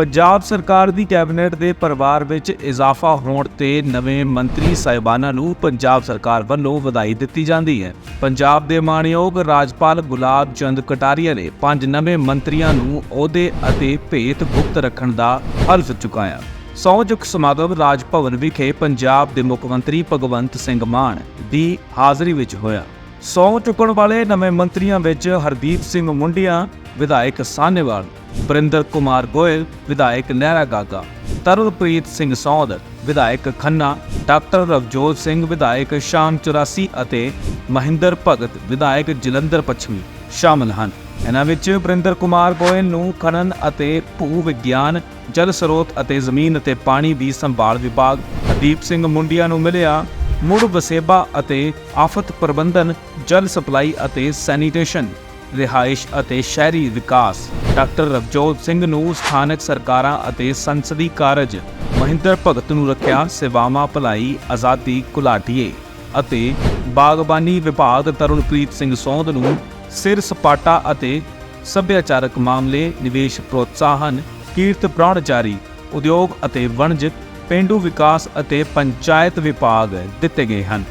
ਪੰਜਾਬ ਸਰਕਾਰ ਦੀ ਕੈਬਨਿਟ ਦੇ ਪਰਿਵਾਰ ਵਿੱਚ ਇਜ਼ਾਫਾ ਹੋਣ ਤੇ ਨਵੇਂ ਮੰਤਰੀ ਸਾਹਿਬਾਨਾਂ ਨੂੰ ਪੰਜਾਬ ਸਰਕਾਰ ਵੱਲੋਂ ਵਧਾਈ ਦਿੱਤੀ ਜਾਂਦੀ ਹੈ। ਪੰਜਾਬ ਦੇ ਮਾਣਯੋਗ ਰਾਜਪਾਲ ਗੁਲਾਬ ਚੰਦ ਕਟਾਰੀਆ ਨੇ ਪੰਜ ਨਵੇਂ ਮੰਤਰੀਆਂ ਨੂੰ ਅਹੁਦੇ ਅਤੇ ਭੇਤ ਗੁਪਤ ਰੱਖਣ ਦਾ ਹਲਫ ਚੁਕਾਇਆ। ਸਹੁੰ-ਚੁੱਕ ਸਮਾਗਮ ਰਾਜ ਭਵਨ ਵਿਖੇ ਪੰਜਾਬ ਦੇ ਮੁੱਖ ਮੰਤਰੀ ਭਗਵੰਤ ਸਿੰਘ ਮਾਨ ਦੀ ਹਾਜ਼ਰੀ ਵਿੱਚ ਹੋਇਆ। ਸਹੁੰ ਚੁੱਕਣ ਵਾਲੇ ਨਵੇਂ ਮੰਤਰੀਆਂ ਵਿੱਚ ਹਰਦੀਪ ਸਿੰਘ ਮੁੰਡੀਆਂ, ਵਿਧਾਇਕ ਸਾਨੇਵਾਲ ਬਰਿੰਦਰ ਕੁਮਾਰ ਗੋਇਲ, ਵਿਧਾਇਕ ਨਹਿਰਾ ਗਾਗਾ, ਤਰਨਪ੍ਰੀਤ ਸਿੰਘ ਸੌਂਦ, ਵਿਧਾਇਕ ਖੰਨਾ, ਡਾਕਟਰ ਰਵਜੋਤ ਸਿੰਘ, ਵਿਧਾਇਕ ਸ਼ਾਮ 84 ਅਤੇ ਮਹਿੰਦਰ ਭਗਤ, ਵਿਧਾਇਕ ਜਲੰਧਰ ਪੱਛਮੀ ਸ਼ਾਮਲ ਹਨ। ਇਹਨਾਂ ਵਿੱਚ ਬਰਿੰਦਰ ਕੁਮਾਰ ਗੋਇਲ ਨੂੰ ਖਨਨ ਅਤੇ ਭੂ ਵਿਗਿਆਨ, ਜਲ ਸਰੋਤ ਅਤੇ ਜ਼ਮੀਨ ਅਤੇ ਪਾਣੀ ਦੀ ਸੰਭਾਲ ਵਿਭਾਗ ਹਰਦੀਪ ਸਿੰਘ ਮੁੰਡੀਆਂ ਨੂੰ ਮਿਲਿਆ। ਮੁੜ ਵਸੇਬਾ ਅਤੇ ਆਫਤ ਪ੍ਰਬੰਧਨ, ਜਲ ਸਪਲਾਈ ਅਤੇ ਸੈਨੀਟੇਸ਼ਨ, ਰਿਹਾਇਸ਼ ਅਤੇ ਸ਼ਹਿਰੀ ਵਿਕਾਸ। ਡਾਕਟਰ ਰਵਜੋਤ ਸਿੰਘ ਨੂੰ ਸਥਾਨਕ ਸਰਕਾਰਾਂ ਅਤੇ ਸੰਸਦੀ ਕਾਰਜ, ਮਹਿੰਦਰ ਭਗਤ ਨੂੰ ਰੱਖਿਆ ਸੇਵਾਵਾਂ ਭਲਾਈ ਆਜ਼ਾਦੀ ਕੁਲਾਟੀਏ ਅਤੇ ਬਾਗਬਾਨੀ ਵਿਭਾਗ ਤਰੁਣਪ੍ਰੀਤ ਸਿੰਘ ਸੌਂਦ ਨੂੰ ਸਿਰ ਸਪਾਟਾ ਅਤੇ ਸੱਭਿਆਚਾਰਕ ਮਾਮਲੇ ਨਿਵੇਸ਼ ਪ੍ਰੋਤਸਾਹਨ, ਕੀਰਤ ਬ੍ਰਹਮਚਾਰੀ ਉਦਯੋਗ ਅਤੇ ਵਣਜ ਪੇਂਡੂ ਵਿਕਾਸ ਅਤੇ ਪੰਚਾਇਤ ਵਿਭਾਗ ਦਿੱਤੇ ਗਏ ਹਨ।